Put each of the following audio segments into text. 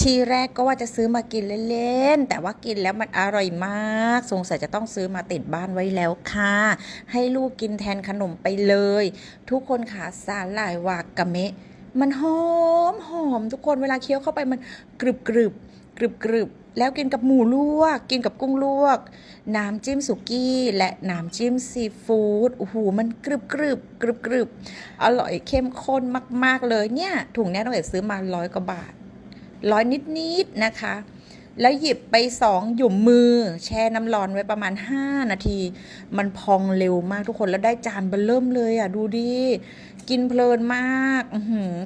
ทีแรกก็ว่าจะซื้อมากินเล่นๆ แต่ว่ากินแล้วมันอร่อยมาก สงสัยจะต้องซื้อมาติดบ้านไว้แล้วค่ะ ให้ลูกกินแทนขนมไปเลย ทุกคนขาสาหร่ายวากาเมะ มันหอมหอมทุกคนเวลาเคี้ยวเข้าไปมันกรึบกรึบกรึบกรึบแล้วกินกับหมูลวก กินกับกุ้งลวก น้ำจิ้มสุกี้และน้ำจิ้มซีฟู้ดโอ้โหมันกรึบกรึบกรึบกรึบอร่อยเข้มข้นมาก ๆเลยเนี่ยถุงนี้ต้องเอ๋ซื้อมาร้อยกว่าบาท ร้อยนิดๆนะคะ แล้วหยิบไปสองหยุมมือ แช่น้ำร้อนไว้ประมาณ 5 นาที มันพองเร็วมากทุกคนแล้วได้จานเบอร์เริ่มเลยอะ ดูดิกินเพลินมากอ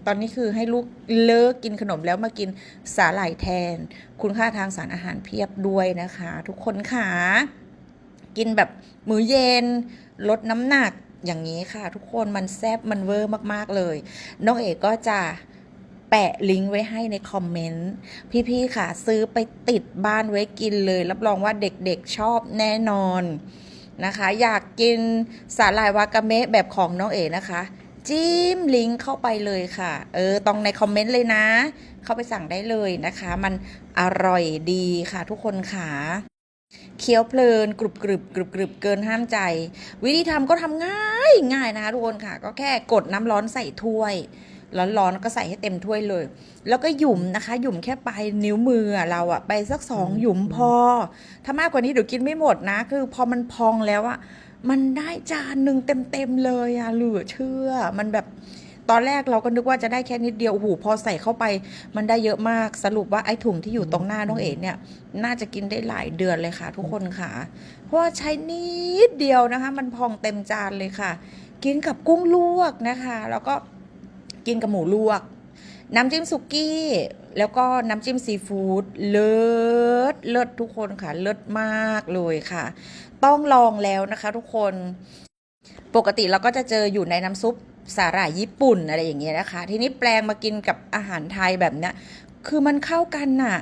ตอนนี้คือให้ลูกเลิกกินขนมแล้วมากินสาหร่ายแทน คุณค่าทางสารอาหารเพียบด้วยนะคะ ทุกคนค่ะกินแบบมื้อเย็น ลดน้ำหนักอย่างนี้ค่ะ ทุกคนมันแซบมันเวอร์มาก ๆ เลย น้องเอกก็จะ แปะลิงก์ไว้ให้ในคอมเมนต์ พี่ๆค่ะ ซื้อไปติดบ้านไว้กินเลย รับรองว่าเด็กๆชอบแน่นอนนะคะ อยากกินสาหร่ายวากาเมะแบบของน้องเอกนะคะ จิ้มลิงก์เข้าไปเลยค่ะ เออตรงในคอมเมนต์เลยนะ เข้าไปสั่งได้เลยนะคะ มันอร่อยดีค่ะทุกคนค่ะเคี้ยวเพลินกรุบกรึบกรุบกรึบเกินห้ามใจ วิธีทำก็ทำง่ายง่ายนะคะทุกคนค่ะ ก็แค่กดน้ำร้อนใส่ถ้วย ร้อนๆก็ใส่ให้เต็มถ้วยเลย แล้วก็หยุมนะคะ หยุมแค่ปลายนิ้วมืออะเราอะไปสักสองหยุมพอ ถ้ามากกว่านี้เดี๋ยวกินไม่หมดนะ คือพอมันพองแล้วอะมันได้จานหนึ่งเต็มๆเลยอะเหลือเชื่อ มันแบบตอนแรกเราก็นึกว่าจะได้แค่นิดเดียวโอ้โหพอใส่เข้าไป มันได้เยอะมากสรุปว่าไอ้ถุงที่อยู่ตรงหน้าน้องเอ๋เนี่ย น่าจะกินได้หลายเดือนเลยค่ะ ทุกคนค่ะ เพราะว่าใช้นิดเดียวนะคะ มันพองเต็มจานเลยค่ะ กินกับกุ้งลวกนะคะ แล้วก็ กินกับหมูลวก น้ำจิ้มสุกี้ แล้วก็น้ำจิ้มซีฟู้ดเลิศเลิศทุกคนค่ะ เลิศมากเลยค่ะ ต้องลองแล้วนะคะทุกคน ปกติเราก็จะเจออยู่ในน้ำซุปสาหร่ายญี่ปุ่นอะไรอย่างเงี้ยนะคะ ทีนี้แปลงมากินกับอาหารไทยแบบเนี้ย คือมันเข้ากันน่ะ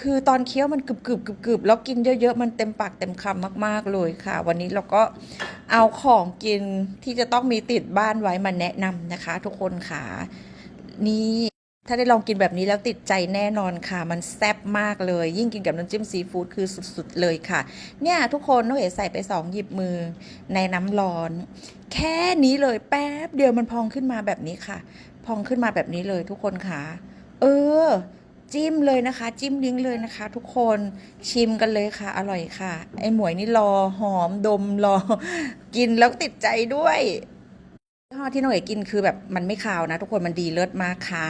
คือตอนเคี้ยวมันกรึบกรึบกรึบกรึบแล้วกินเยอะๆ มันเต็มปากเต็มคำมากๆเลยค่ะ วันนี้เราก็ เอาของกินที่จะต้องมีติดบ้านไว้มาแนะนำนะคะ ทุกคนค่ะ นี่ถ้าได้ลองกินแบบนี้แล้วติดใจแน่นอนค่ะ มันแซ่บมากเลย ยิ่งกินกับน้ำจิ้มซีฟู้ดคือสุดๆเลยค่ะ เนี่ยทุกคนน้องเอ๋ใส่ไปสองหยิบมือในน้ำร้อน แค่นี้เลยแป๊บเดียวมันพองขึ้นมาแบบนี้ค่ะ พองขึ้นมาแบบนี้เลยทุกคนค่ะ เออ จิ้มเลยนะคะ จิ้มลิ้งเลยนะคะ ทุกคนชิมกันเลยค่ะ อร่อยค่ะ ไอหมวยนี่รอหอมดมรอ กินแล้วติดใจด้วยยี่ห้อที่น้องเอ๋กินคือแบบมันไม่คาวนะ ทุกคนมันดีเลิศมากค่ะ